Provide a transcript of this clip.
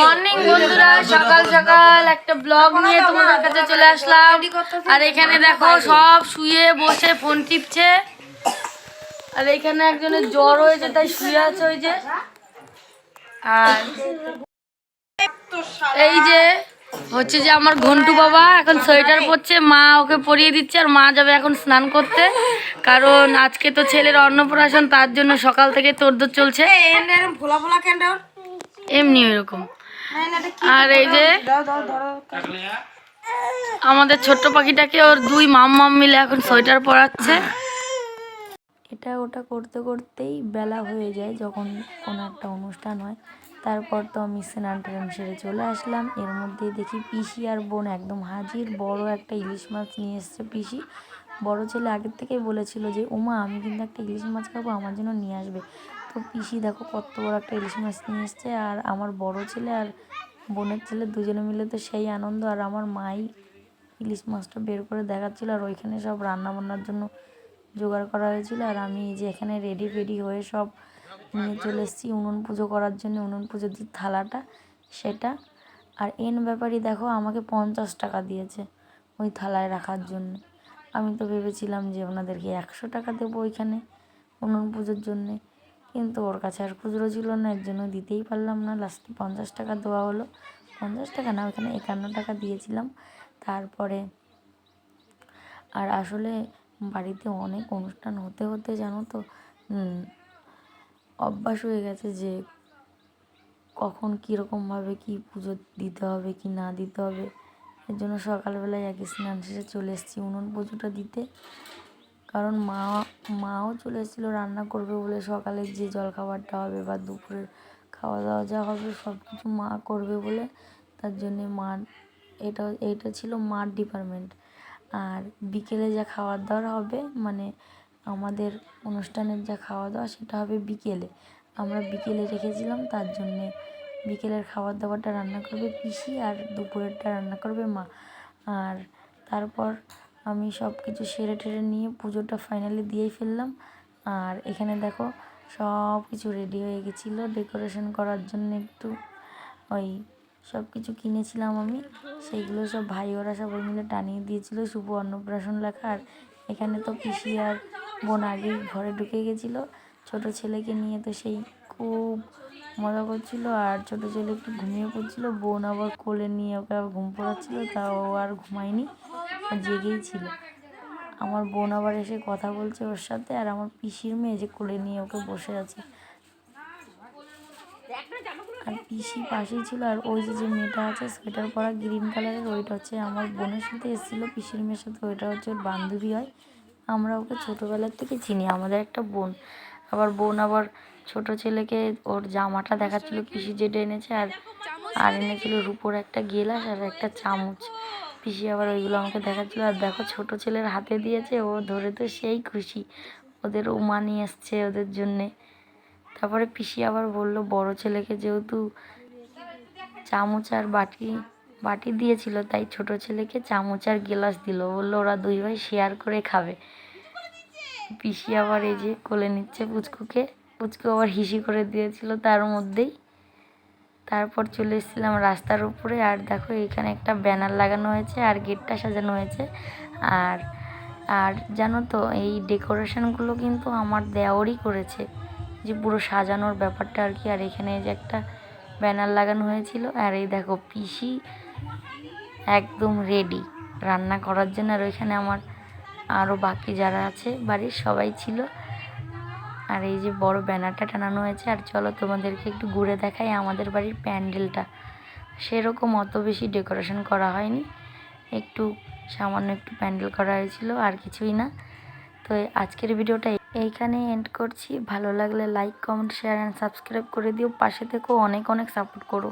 Morning বন্ধুরা সকাল সকাল একটা ব্লগ নিয়ে তোমাদের কাছে চলে আসলাম। আর এখানে দেখো সব শুয়ে বসে ফোন টিপছে। আর এখানে একজনের জ্বর হয়েছে তাই শুয়ে আছে ওই যে। আর এই যে হচ্ছে যে আমার ঘন্টু বাবা এখন সোয়েটার পরছে। মা ওকে পরিয়ে দিচ্ছে আর মা যাবে এখন স্নান করতে। কারণ আজকে তো ছেলের অন্নপ্রাশন তার জন্য সকাল থেকে তোড়দোড় চলছে। ভোলা ভোলা ক্যান্ডাল এমনি ওইরকম। আর এই যে আমাদের ছোট্ট পাখিটাকে ওর দুই মাম মাম মিলে এখন সোয়েটার পরাচ্ছে। এটা ওটা করতে করতেই বেলা হয়ে যায় যখন কোনো একটা অনুষ্ঠান হয়। তারপর তো আমি স্নান টান সেরে চলে আসলাম। এর মধ্যে দেখি পিসি আর বোন একদম হাজির। বড় একটা ইলিশ মাছ নিয়ে এসছে পিসি। বড় ছেলে আগের থেকেই বলেছিল যে উমা আমি কিন্তু একটা ইলিশ মাছ খাব আমার জন্য নিয়ে আসবে। তো পিসি দেখো কত বড় একটা ইলিশ মাছ নিয়ে এসছে, আর আমার বড় ছেলে আর বোনের ছেলে দুজনে মিলে তো সেই আনন্দ, আর আমার মাই ইলিশ মাছটা বের করে দেখাচ্ছিল, আর ওইখানে সব রান্না বান্নার জন্য জোগাড় করা হয়েছিল, আর আমি যে এখানে রেডি ফেডি হয়ে সব নিয়ে চলে এসেছি উনুন পুজো করার জন্য, উনুন পুজোর যে থালাটা সেটা। আর এন ব্যাপারই দেখো আমাকে পঞ্চাশ টাকা দিয়েছে ওই থালায় রাখার জন্য। আমি তো ভেবেছিলাম যে ওনাদেরকে একশো টাকা দেবো ওইখানে উনুন পুজোর জন্যে। কিন্তু ওর কাছে আর খুচরো ছিল না, এর জন্য দিতেই পারলাম না। লাস্টে পঞ্চাশ টাকা দেওয়া হলো। পঞ্চাশ টাকা না, ওখানে একান্ন টাকা দিয়েছিলাম। তারপরে আর আসলে বাড়িতে অনেক অনুষ্ঠান হতে হতে জানো তো অভ্যাস হয়ে গেছে যে কখন কীরকমভাবে কী পুজো দিতে হবে কি না দিতে হবে। এর জন্য সকালবেলায় আগে স্নান শেষে চলে এসেছি উনুন পুজোটা দিতে। কারণ মা, মাও চলে এসেছিল রান্না করবে বলে সকালের যে জলখাবারটা হবে বা দুপুরের খাওয়া দাওয়া যা হবে সব কিছু মা করবে বলে তার জন্যে মা, এটা, এইটা ছিল মার ডিপার্টমেন্ট আর বিকেলে যা খাবার দাওয়ার হবে মানে আমাদের অনুষ্ঠানের যা খাওয়া দাওয়া সেটা হবে বিকেলে। আমরা বিকেলে রেখেছিলাম, তার জন্যে বিকেলের খাবার দাবারটা রান্না করবে পিসি আর দুপুরেরটা রান্না করবে মা। আর তারপর আমি সব কিছু সেরে টেরে নিয়ে পুজোটা ফাইনালি দিয়েই ফেললাম। আর এখানে দেখো সব কিছু রেডি হয়ে গেছিল ডেকোরেশন করার জন্য একটু। ওই সব কিছু কিনেছিলাম আমি, সেইগুলো সব ভাই ওরা সবাই মিলে টানিয়ে দিয়েছিল, শুভ অন্নপ্রাশন লেখা। আর এখানে তো পিসি আর বোন আগেই ঘরে ঢুকে গেছিল, ছোট ছেলেকে নিয়ে তো সেই খুব মজা করছিল আর ছোট ছেলে একটু ঘুমিয়ে পড়ছিল। বোন আবার কোলে নিয়ে ওকে আবার ঘুম পড়াচ্ছিল, তা ও আর ঘুমায়নি জেগেই ছিল। আমার বোন আবার এসে কথা বলছে ওর সাথে আর আমার পিসির মেয়ে যে কোলে নিয়ে ওকে বসে আছে। আর পিসি পাশেই ছিল আর ওই যে যে মেয়েটা আছে সোয়েটার পরা গ্রিন কালারের, ওইটা হচ্ছে আমার বোনের সাথে এসেছিল, পিসির মেয়ের সাথে। ওইটা হচ্ছে ওর বান্ধবী হয়। আমরা ওকে ছোটোবেলার থেকে চিনি, আমাদের একটা বোন। আবার বোন আবার ছোট ছেলেকে ওর জামাটা দেখাচ্ছিল পিসি যেটা এনেছে আর আর এনেছিল রুপোর একটা গেলাস আর একটা চামচ। পিসি আবার ওইগুলো আমাকে দেখাচ্ছিল। আর দেখো ছোট ছেলের হাতে দিয়েছে ও ধরে তো সেই খুশি। ওদের উমা নিয়ে এসছে ওদের জন্যে। তারপরে পিসি আবার বলল বড় ছেলেকে যেহেতু চামচ আর বাটি বাটি দিয়েছিল তাই ছোট ছেলেকে চামচ আর গেলাস দিল। বলল ওরা দুই ভাই শেয়ার করে খাবে। পিসি আবার এই যে কোলে নিচ্ছে পুচকুকে। পুচকু আবার হিসি করে দিয়েছিল তার মধ্যেই। তারপর চলে এসেছিলাম রাস্তার উপরে আর দেখো এখানে একটা ব্যানার লাগানো হয়েছে আর গেটটা সাজানো হয়েছে। আর আর জানো তো এই ডেকোরেশনগুলো কিন্তু আমার দেওয়ারই করেছে। যে পুরো সাজানোর ব্যাপারটা আর কি। আর এখানে যে একটা ব্যানার লাগানো হয়েছিল আর এই দেখো পিসি একদম রেডি রান্না করার জন্য। আর ওইখানে আমার আরও বাকি যারা আছে বাড়ির সবাই ছিল। আর এই যে বড় ব্যানারটা টানানো হয়েছে, আর চলো তোমাদেরকে একটু ঘুরে দেখাই আমাদের বাড়ির প্যান্ডেলটা। সেরকম অত বেশি ডেকোরেশন করা হয়নি, একটু সামান্য একটু প্যান্ডেল করা হয়েছিল, আর কিছুই না। তো আজকের ভিডিওটা এইখানে এন্ড করছি। ভালো লাগলে like comment share and subscribe করে দিও। পাশে থেকেও অনেক অনেক সাপোর্ট করো।